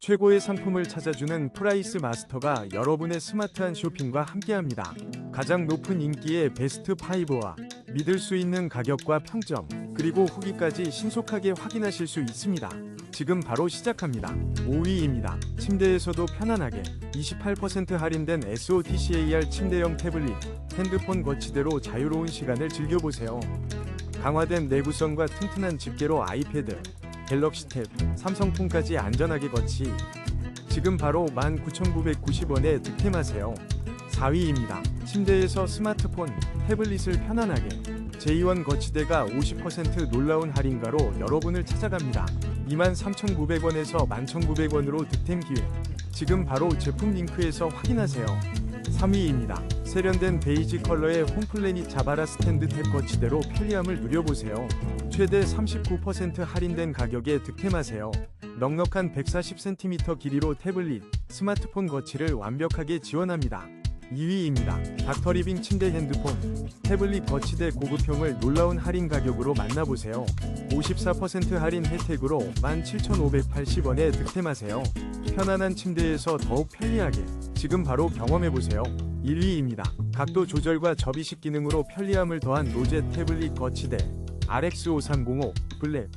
최고의 상품을 찾아주는 프라이스 마스터가 여러분의 스마트한 쇼핑과 함께합니다. 가장 높은 인기의 베스트 5와 믿을 수 있는 가격과 평점, 그리고 후기까지 신속하게 확인하실 수 있습니다. 지금 바로 시작합니다. 5위입니다. 침대에서도 편안하게 28% 할인된 SOTCAR 침대형 태블릿, 핸드폰 거치대로 자유로운 시간을 즐겨보세요. 강화된 내구성과 튼튼한 집게로 아이패드, 갤럭시 탭, 삼성폰까지 안전하게 거치. 지금 바로 19,990원에 득템하세요. 4위입니다. 침대에서 스마트폰, 태블릿을 편안하게. 제2원 거치대가 50% 놀라운 할인가로 여러분을 찾아갑니다. 23,900원에서 11,900원으로 득템 기회. 지금 바로 제품 링크에서 확인하세요. 3위입니다. 세련된 베이지 컬러의 홈플래닛 자바라 스탠드 탭 거치대로 편리함을 누려보세요. 최대 39% 할인된 가격에 득템하세요. 넉넉한 140cm 길이로 태블릿, 스마트폰 거치를 완벽하게 지원합니다. 2위입니다. 닥터리빙 침대 핸드폰, 태블릿 거치대 고급형을 놀라운 할인 가격으로 만나보세요. 54% 할인 혜택으로 17,580원에 득템하세요. 편안한 침대에서 더욱 편리하게 지금 바로 경험해보세요. 1위입니다. 각도 조절과 접이식 기능으로 편리함을 더한 로제 태블릿 거치대 RX5305 블랙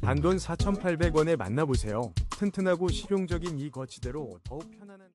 단돈 4,800원에 만나보세요. 튼튼하고 실용적인 이 거치대로 더욱 편안한